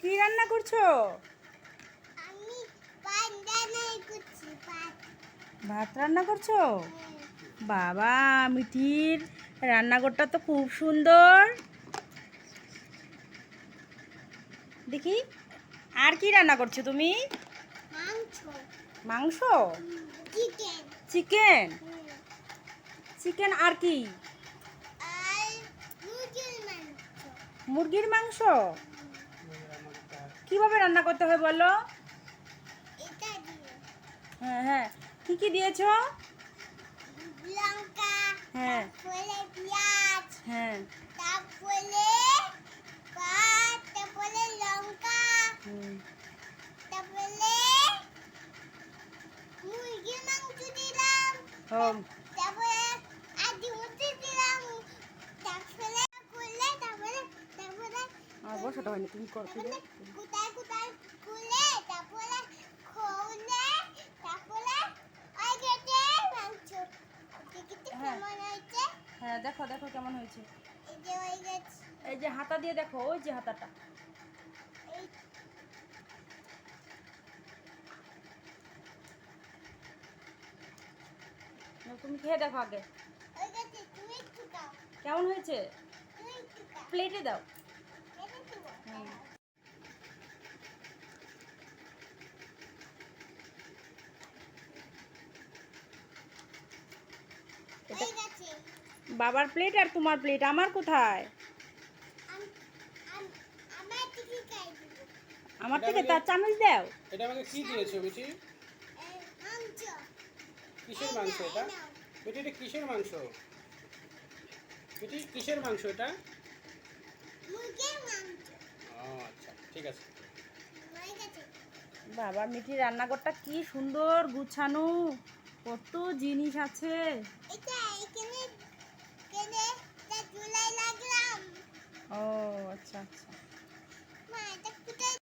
কি রান্না করছ? আমি ভাত। রান্না করছ? বাবা মিঠির রান্নাঘরটা তো খুব সুন্দর। দেখি আর কি রান্না করছ তুমি? মাংস। চিকেন। চিকেন? চিকেন আর কি? মুরগির মাংস। মুরগির মাংস? কীভাবে রান্না করতে হয় বলো? হ্যাঁ হ্যাঁ। কি কি দিয়েছ? লঙ্কা হ্যাঁ। পেঁয়াজ হ্যাঁ। তারপরে পাত তারপরে লঙ্কা হুম, তারপরে মুরগির মাংস দিলাম ও তারপরে আদি মুরগি দিলাম তারপরে করলে তারপরে তারপরে আমার বসাটা হয়নি তুমি করো হ্যাঁ। কেমন হয়েছে। হ্যাঁ দেখো দেখো কেমন হয়েছে। এই যে ওই গেছে। এই যে হাতা দিয়ে দেখো ওই যে হাতাটা। তুমি খেয়ে দেখো আগে। কেমন হয়েছে? প্লেটে দাও এটা দেবো হুম। এটা ওই গেছে বাবার প্লেট আর তোমার প্লেট আমার কোথায়? আম- আম- আমার থেকে খাই দিব। আমার থেকে তার চামচ দাও। এটা আমাকে কি দিয়েছ বেটি? মাংস। কিসের মাংস এটা? বেটি এটা কিসের মাংস? বেটি কিসের মাংস এটা? মুরগির মাংস। ও আচ্ছা ঠিক আছে। হয়ে গেছে। বাবা মিঠির রান্নাঘরটা কি সুন্দর গুছানো। কত জিনিস আছে। এটা এখানে ও আচ্ছা আচ্ছা।